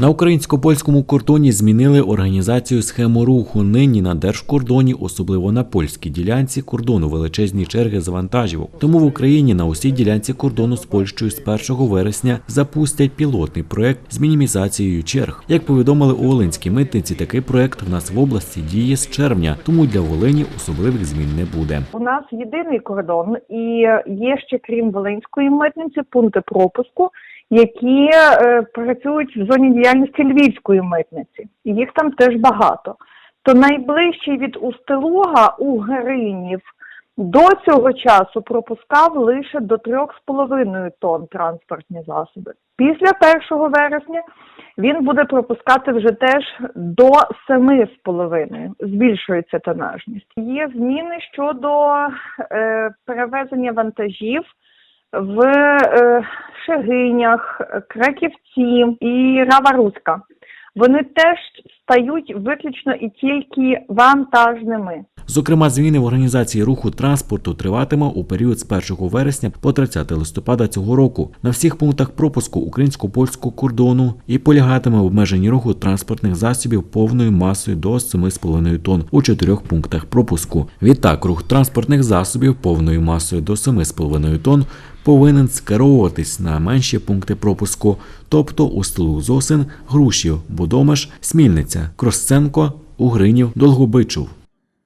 На українсько-польському кордоні змінили організацію схему руху. Нині на держкордоні, особливо на польській ділянці кордону, величезні черги з вантажівок. Тому в Україні на усій ділянці кордону з Польщею з 1 вересня запустять пілотний проект з мінімізацією черг. Як повідомили у Волинській митниці, такий проект в нас в області діє з червня, тому для Волині особливих змін не буде. У нас єдиний кордон, і є ще крім Волинської митниці пункти пропуску, які е, працюють в зоні діяльності Львівської митниці. Їх там теж багато. То найближчий від Устилуга у Гринів до цього часу пропускав лише до 3,5 тонн транспортні засоби. Після 1 вересня він буде пропускати вже теж до 7,5, збільшується тонажність. Є зміни щодо е, перевезення вантажів в е, Шегинях, Краківці і Рава-Руська. Вони теж стають виключно і тільки вантажними. Зокрема, зміни в організації руху транспорту триватиме у період з 1 вересня по 30 листопада цього року на всіх пунктах пропуску українсько-польського кордону і полягатиме в обмеженні руху транспортних засобів повною масою до 7,5 тонн у чотирьох пунктах пропуску. Відтак, рух транспортних засобів повною масою до 7,5 тонн повинен скеровуватись на менші пункти пропуску, тобто у стилу Зосин, Грушів, Будомиш, Смільниця, Кросценко, Угринів, Долгобичув.